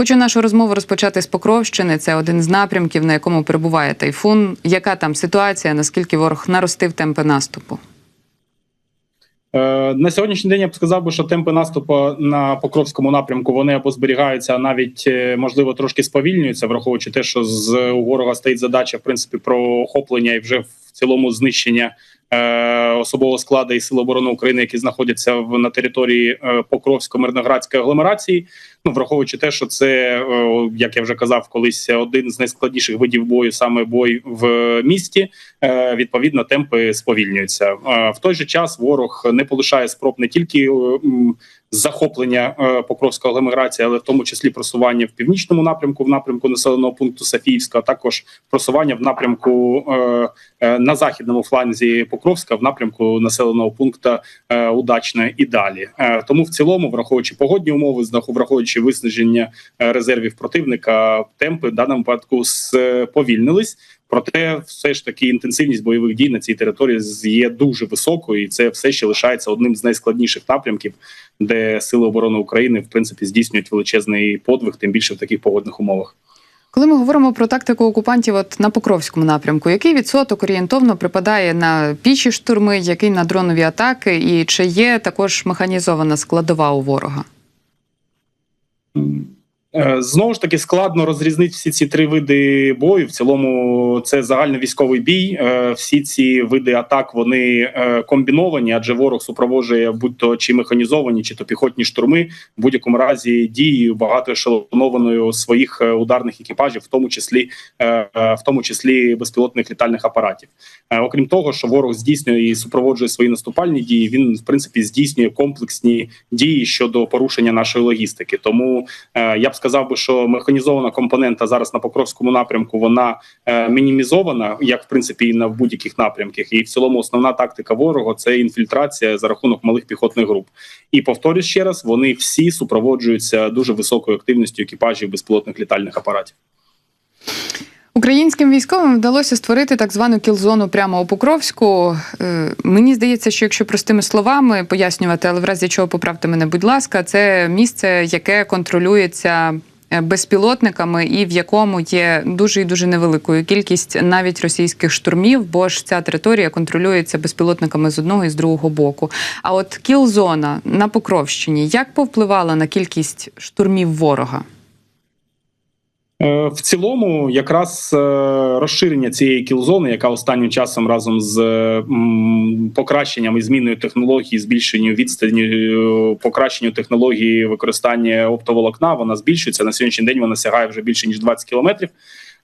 Хочу нашу розмову розпочати з Покровщини. Це один з напрямків, на якому перебуває тайфун. Яка там ситуація? Наскільки ворог наростив темпи наступу? Е, На сьогоднішній день я б сказав би, що темпи наступу на Покровському напрямку вони або зберігаються, а навіть е, можливо трошки сповільнюються, враховуючи те, що з у ворога стоїть задача в принципі про охоплення і вже в цілому знищення е, особового складу і сил оборони України, які знаходяться в на території е, Покровсько-Мирноградської агломерації. Ну враховуючи те, що це е, як я вже казав, колись один з найскладніших видів бою, саме бой в місті. Е, відповідно темпи сповільнюються. Е, В той же час ворог не полишає спроб не тільки захоплення е, Покровської агломерації, але в тому числі просування в північному напрямку, в напрямку населеного пункту Софіївська, а також просування в напрямку е, е, на західному фланзі Покровська, в напрямку населеного пункту Удачне і далі. Тому в цілому, враховуючи погодні умови, враховуючи виснаження резервів противника, темпи в даному випадку сповільнились. Проте, все ж таки, інтенсивність бойових дій на цій території є дуже високою, і це все ще лишається одним з найскладніших напрямків, де сили оборони України в принципі здійснюють величезний подвиг, тим більше в таких погодних умовах. Коли ми говоримо про тактику окупантів, от на Покровському напрямку, який відсоток орієнтовно припадає на піші штурми, який на дронові атаки, і чи є також механізована складова у ворога? Е, Знову ж таки складно розрізнити всі ці три види бою. В цілому це загальновійськовий бій. Е, Всі ці види атак вони е, комбіновані, адже ворог супроводжує будь-то чи механізовані, чи то піхотні штурми, в будь-якому разі дією багато ешелонованою своїх ударних екіпажів, в тому числі в тому числі безпілотних літальних апаратів. Окрім того, що ворог здійснює і супроводжує свої наступальні дії, він в принципі здійснює комплексні дії щодо порушення нашої логістики. Тому я б сказав би, що механізована компонента зараз на Покровському напрямку вона е, мінімізована, як в принципі і на будь-яких напрямках. І в цілому основна тактика ворога це інфільтрація за рахунок малих піхотних груп. І повторюсь ще раз, вони всі супроводжуються дуже високою активністю екіпажів безпілотних літальних апаратів. Українським військовим вдалося створити так звану кілзону прямо у Покровську. Е, Мені здається, що якщо простими словами пояснювати, але в разі чого поправте мене, будь ласка, це місце, яке контролюється е, безпілотниками, і в якому є дуже і дуже невеликою кількість навіть російських штурмів, бо ж ця територія контролюється безпілотниками з одного і з другого боку. А от кілзона на Покровщині як повпливала на кількість штурмів ворога? Е, В цілому, якраз е, розширення цієї кілзони, яка останнім часом разом з е, покращенням і зміною технології, збільшенню відстані, покращенню технології використання оптоволокна, вона збільшується на сьогоднішній день. Вона сягає вже більше ніж 20 кілометрів.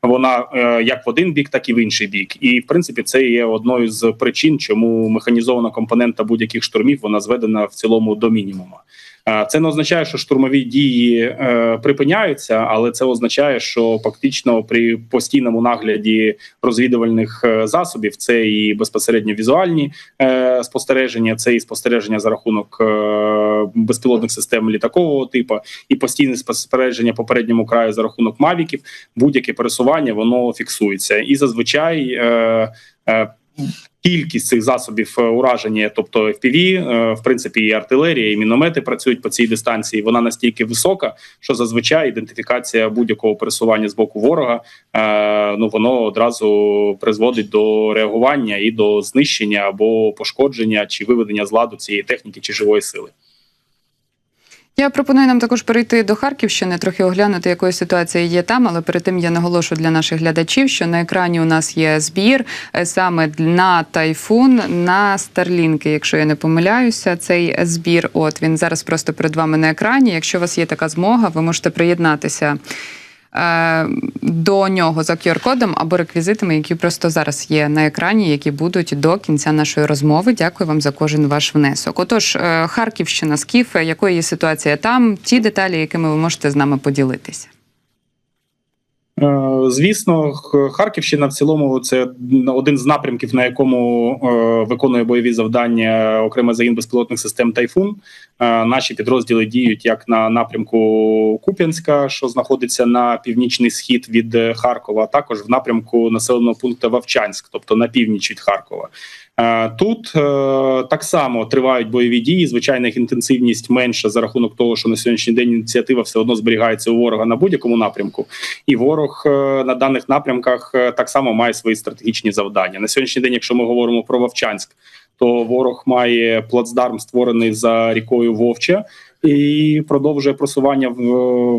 Вона як в один бік, так і в інший бік. І в принципі, це є одною з причин, чому механізована компонента будь-яких штурмів вона зведена в цілому до мінімуму. Е, Це не означає, що штурмові дії е, припиняються, але це означає, що фактично при постійному нагляді розвідувальних е, засобів це і безпосередньо візуальні спостереження, це і спостереження за рахунок безпілотних систем літакового типу, і постійне спостереження по передньому краю за рахунок мавіків. Будь-яке пересування воно фіксується, і зазвичай. Кількість цих засобів е, ураження, тобто FPV, е, в принципі, і артилерія, і міномети працюють по цій дистанції. Вона настільки висока, що зазвичай ідентифікація будь-якого пересування з боку ворога е, ну воно одразу призводить до реагування і до знищення або пошкодження чи виведення з ладу цієї техніки чи живої сили. Я пропоную нам також перейти до Харківщини, трохи оглянути, якою ситуація є там. Але перед тим я наголошу для наших глядачів, що на екрані у нас є збір е, саме на тайфун на старлінки. Якщо я не помиляюся, цей збір. От він зараз просто перед вами на екрані. Якщо у вас є така змога, ви можете приєднатися. Е, До нього за QR-кодом або реквізитами, які просто зараз є на екрані, які будуть до кінця нашої розмови. Дякую вам за кожен ваш внесок. Отож, е, Харківщина, Скіф, якою є ситуація там? Ті деталі, якими ви можете з нами поділитися. Е, Звісно, Харківщина в цілому це один з напрямків, на якому е, виконує бойові завдання окремий загін безпілотних систем Тайфун. Е, Наші підрозділи діють як на напрямку Куп'янська, що знаходиться на північний схід від Харкова, а також в напрямку населеного пункту Вовчанськ, тобто на північ від Харкова. Е, Тут е, так само тривають бойові дії. Звичайно, їх інтенсивність менша за рахунок того, що на сьогоднішній день ініціатива все одно зберігається у ворога на будь-якому напрямку, і ворог е, на даних напрямках так само має свої стратегічні завдання. На сьогоднішній день, якщо ми говоримо про Вовчанськ, то ворог має плацдарм створений за рікою Вовча. І продовжує просування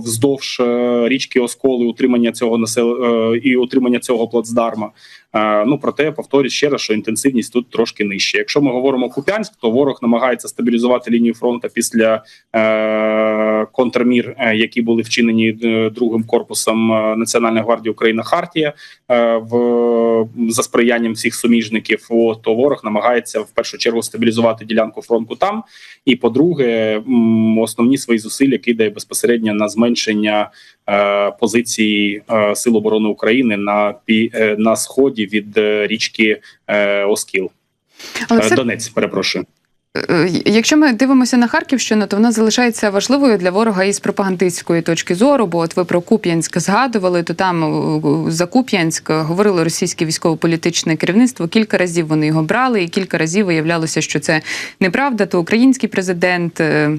вздовж е, річки Осколи, утримання цього насел... е, і утримання цього плацдарма. Е, Ну проте повторюю ще раз, що інтенсивність тут трошки нижча. Якщо ми говоримо Куп'янськ, то ворог намагається стабілізувати лінію фронту після контрмір, е, які були вчинені е, другим корпусом е, Національної гвардії України Хартія в за сприянням всіх суміжників. От, то ворог намагається в першу чергу стабілізувати ділянку фронту там. І по-друге, основні свої зусилля кидає безпосередньо на зменшення позиції Сил оборони України на на сході від річки Оскіл. Е, Донець, перепрошую. Е, Якщо ми дивимося на Харківщину, то вона залишається важливою для ворога із пропагандистської точки зору. Бо от ви про Куп'янськ згадували, то там е, за Куп'янськ говорили російське військово-політичне керівництво. Кілька разів вони його брали, і кілька разів виявлялося, що це неправда. То український президент. е,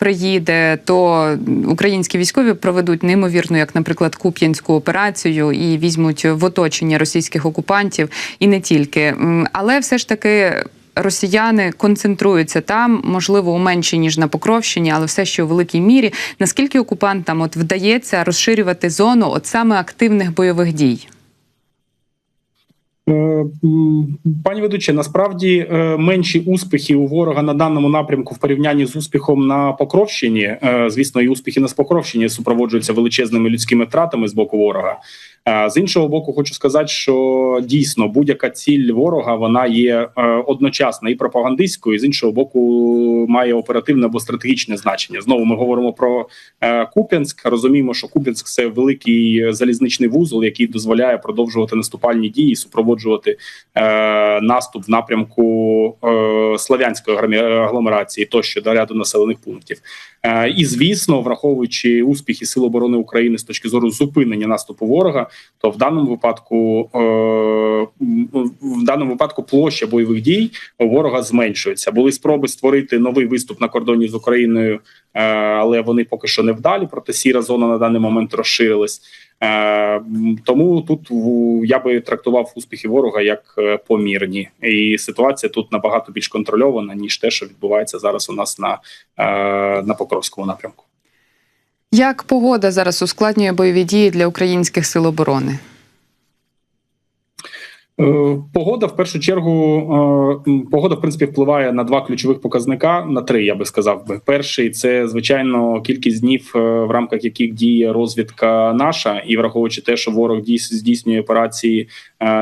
Приїде, то українські військові проведуть неймовірну, як, наприклад, куп'янську операцію і візьмуть в оточення російських окупантів, і не тільки. Але все ж таки росіяни концентруються там, можливо, у меншій ніж на Покровщині, але все ще у великій мірі. Наскільки окупантам от вдається розширювати зону от саме активних бойових дій? Е, Пані ведуче, насправді е, менші успіхи у ворога на даному напрямку в порівнянні з успіхом на Покровщині. Е, Звісно, і успіхи на Покровщині супроводжуються величезними людськими втратами з боку ворога. З іншого боку, хочу сказати, що дійсно будь-яка ціль ворога вона є е, одночасно і пропагандистською, і з іншого боку, має оперативне або стратегічне значення. Знову ми говоримо про е, Куп'янськ. Розуміємо, що Куп'янськ це великий залізничний вузол, який дозволяє продовжувати наступальні дії, супроводжувати е, наступ в напрямку славянської агломерації тощо до ряду населених пунктів. І звісно, враховуючи успіхи Сил оборони України з точки зору зупинення наступу ворога, то в даному випадку е, в даному випадку площа бойових дій у ворога зменшується. Були спроби створити новий виступ на кордоні з Україною, е, але вони поки що не вдалі. Проте сіра зона на даний момент розширилась. Е, тому тут я би трактував успіхи ворога як помірні, і ситуація тут набагато більш контрольована ніж те, що відбувається зараз у нас на, на Покровському напрямку. Як погода зараз ускладнює бойові дії для українських сил оборони? Е, Погода в першу чергу е, погода в принципі впливає на два ключових показника на три. Я би сказав би. Перший це звичайно кількість днів, е, в рамках яких діє розвідка наша, і враховуючи те, що ворог дійс- здійснює операції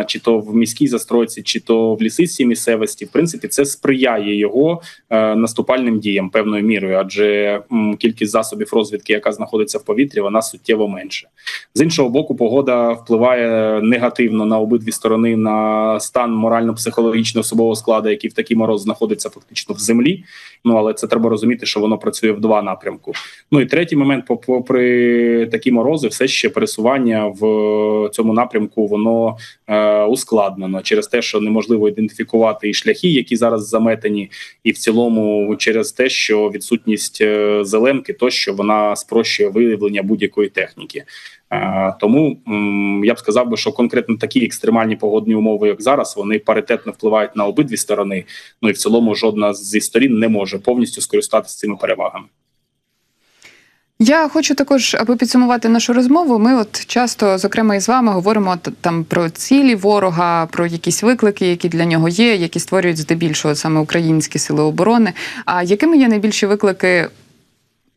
чи то в міській застройці, чи то в лісистій місцевості. В принципі, це сприяє його наступальним діям певною мірою, адже кількість засобів розвідки, яка знаходиться в повітрі, вона суттєво менше. З іншого боку, погода впливає негативно на обидві сторони на стан морально-психологічного особового складу, який в такий мороз знаходиться фактично в землі. Ну але це треба розуміти, що воно працює в два напрямку. Ну і третій момент, попри такі морози, все ще пересування в цьому напрямку воно е, ускладнено через те, що неможливо ідентифікувати і шляхи, які зараз заметені, і в цілому через те, що відсутність е, зеленки, тощо вона спрощує виявлення будь-якої техніки. Е, Тому я б сказав би, що конкретно такі екстремальні погодні умови, як зараз, вони паритетно впливають на обидві сторони. Ну і в цілому жодна зі сторін не може повністю скористатися цими перевагами. Я хочу також, аби підсумувати нашу розмову. Ми от часто, зокрема, із вами говоримо там про цілі ворога, про якісь виклики, які для нього є, які створюють здебільшого саме українські сили оборони. А якими є найбільші виклики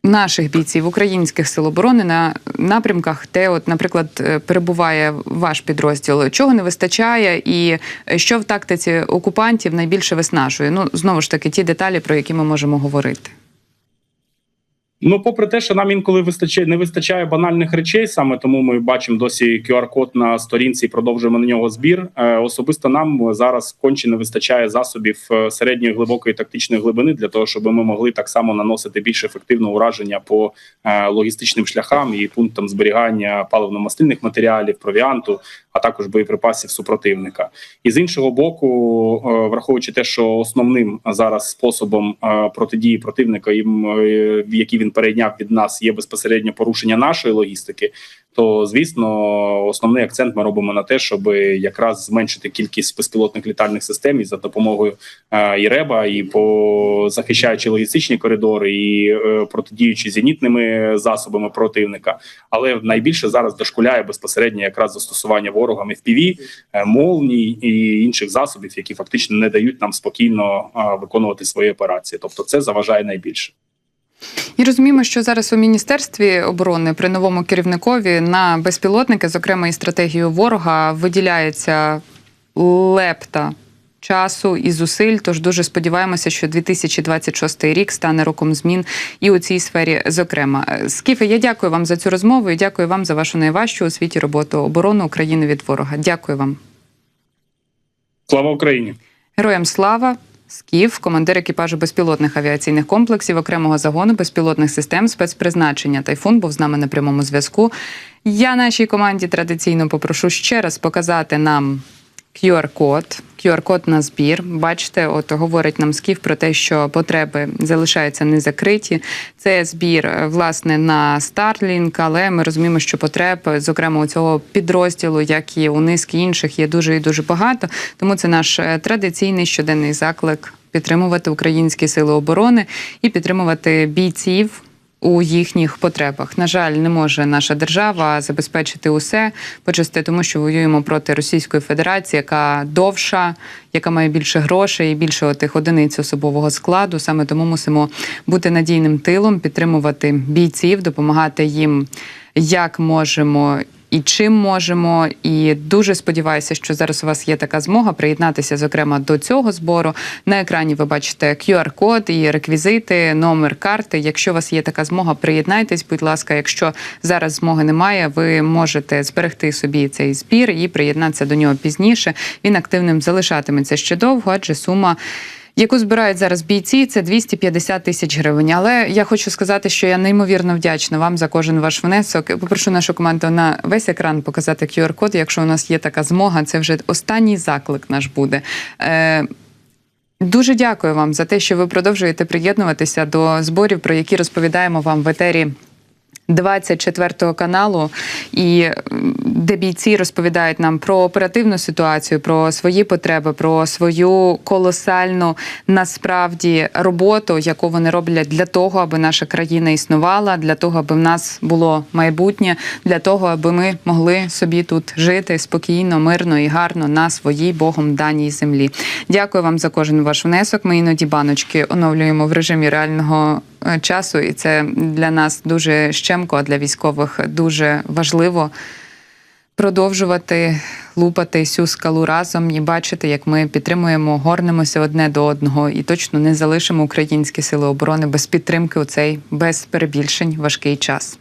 наших бійців українських сил оборони на напрямках, де, от, наприклад, е, перебуває ваш підрозділ? Чого не вистачає, і що в тактиці окупантів найбільше виснажує? Ну знову ж таки, ті деталі, про які ми можемо говорити. Ну, попри те, що нам інколи вистачає не вистачає банальних речей, саме тому ми бачимо досі QR-код на сторінці і продовжуємо на нього збір. Е, особисто нам зараз конче не вистачає засобів е, середньої глибокої тактичної глибини для того, щоб ми могли так само наносити більш ефективне ураження по е, логістичним шляхам і пунктам зберігання паливно-мастильних матеріалів, провіанту, а також боєприпасів супротивника. І з іншого боку, е, враховуючи те, що основним зараз способом е, протидії противника, е, який він перейняв від нас, є безпосередньо порушення нашої логістики. То звісно, основний акцент ми робимо на те, щоб якраз зменшити кількість безпілотних літальних систем і за допомогою е, і РЕБа, і по захищаючи логістичні коридори, і е, протидіючи зенітними засобами противника. Але найбільше зараз дошкуляє безпосередньо якраз застосування ворогам FPV, е, молній і інших засобів, які фактично не дають нам спокійно виконувати свої операції. Тобто, це заважає найбільше. І розуміємо, що зараз у міністерстві оборони при новому керівникові на безпілотники, зокрема і стратегію ворога, виділяється лепта часу і зусиль. Тож дуже сподіваємося, що 2026 рік стане роком змін і у цій сфері. Зокрема, Скіфе, я дякую вам за цю розмову і дякую вам за вашу найважчу у світі роботу оборону України від ворога. Дякую вам. Слава Україні! Героям слава! Скіф, командир екіпажу безпілотних авіаційних комплексів окремого загону безпілотних систем спецпризначення. Тайфун був з нами на прямому зв'язку. Я нашій команді традиційно попрошу ще раз показати нам QR-код. QR-код на збір. Бачите, от говорить нам Скіф про те, що потреби залишаються не закриті. Це збір е, власне на Starlink, але ми розуміємо, що потреб, зокрема у цього підрозділу, як і у низки інших, є дуже і дуже багато. Тому це наш е, традиційний щоденний заклик підтримувати українські сили оборони і підтримувати бійців у їхніх потребах. На жаль, не може наша держава забезпечити усе почасти, тому що воюємо проти Російської Федерації, яка довша, яка має більше грошей і більше тих одиниць особового складу. Саме тому мусимо бути надійним тилом, підтримувати бійців, допомагати їм як можемо. І чим можемо, і дуже сподіваюся, що зараз у вас є така змога приєднатися, зокрема до цього збору. На екрані ви бачите QR-код і реквізити, номер карти. Якщо у вас є така змога, приєднайтесь, будь ласка. Якщо зараз змоги немає, ви можете зберегти собі цей збір і приєднатися до нього пізніше. Він активним залишатиметься ще довго, адже сума. Яку збирають зараз бійці, це 250 тисяч гривень. Але я хочу сказати, що я неймовірно вдячна вам за кожен ваш внесок. Попрошу нашу команду на весь екран показати QR-код. Якщо у нас є така змога, це вже останній заклик наш буде. Е, Дуже дякую вам за те, що ви продовжуєте приєднуватися до зборів, про які розповідаємо вам в етері. 24 каналу, і де бійці розповідають нам про оперативну ситуацію, про свої потреби, про свою колосальну насправді роботу, яку вони роблять для того, аби наша країна існувала, для того, аби в нас було майбутнє, для того, аби ми могли собі тут жити спокійно, мирно і гарно на своїй Богом даній землі. Дякую вам за кожен ваш внесок. Ми іноді баночки оновлюємо в режимі реального часу, і це для нас дуже щемко, а для військових дуже важливо продовжувати лупати цю скалу разом і бачити, як ми підтримуємо, горнемося одне до одного і точно не залишимо українські сили оборони без підтримки у цей без перебільшень важкий час.